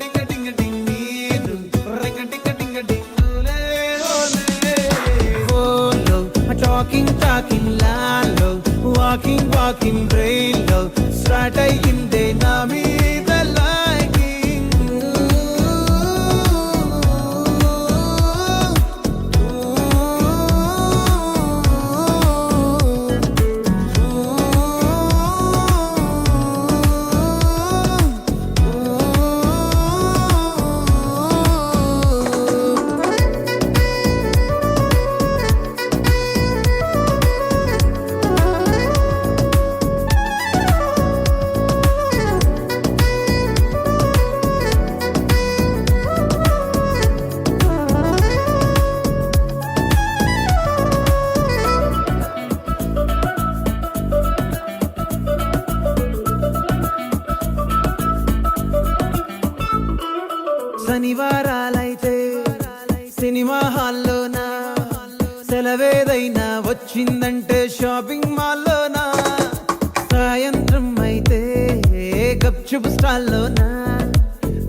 టింగ టింగ టింగ టింగ్ నీరు రింగ టింగ టింగ టింగ్ ఓలే ఓలే ఓలో శనివారాలైతే సినిమా హాల్లోనా? సెలవేదైనా వచ్చిందంటే షాపింగ్ మాల్లోనా? సాయంత్రం అయితే గప్చుప్ స్టాల్లోనా?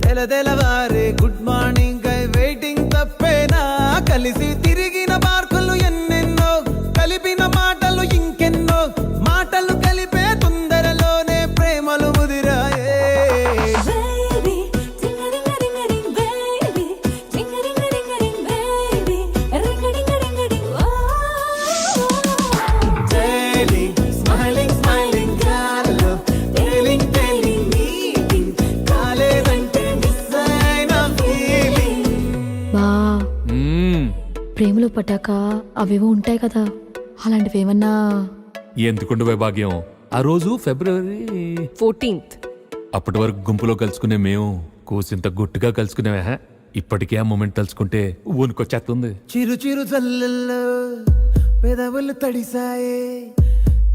తెల తెలవారే గుడ్ మార్నింగ్ ఐ వెయిటింగ్ తప్పేనా? కలిసి తిరిగి ప్రేమలో పడ్డాక అవేవో ఉంటాయి కదా. అలాంటివి ఏమన్నా ఎందుకుండు భాగ్యం ఆ రోజు ఫిబ్రవరి ఫోర్టీన్త్. అప్పటి వరకు గుంపులో కలుసుకునే మేము కూసింత గుట్టుగా కలుసుకునేవా హ? ఇప్పటికే ఆ మూమెంట్ తలుచుకుంటే ఊనుకొచ్చేస్తుంది చిరు చిరు చల్లల్లో పెదవులు తడిసాయే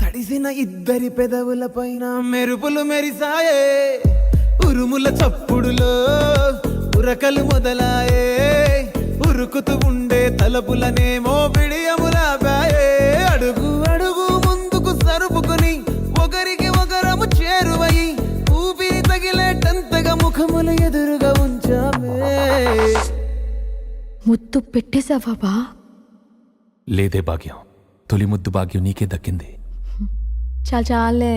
తడిసిన ఇద్దరి పెదవుల పైన మెరుపులు మెరిసాయే ఉరుముల చప్పుడులో ఉరకలు మొదలాయే. ఉరుకుతూ ఉండే తలపులనేమో బిడియములాపాయే అడుగు అడుగు ముందుకు సరుపుకుని ఒకరికి ఒకరము చేరువయి. ఊపిరి తగిలేటంతగా ముఖములు ఎదురుగా ఉంచామే ముద్దు పెట్టేశావా లేదే భాగ్యం. తొలి ముద్దు భాగ్యం నీకే దక్కింది. చాలు చాలే.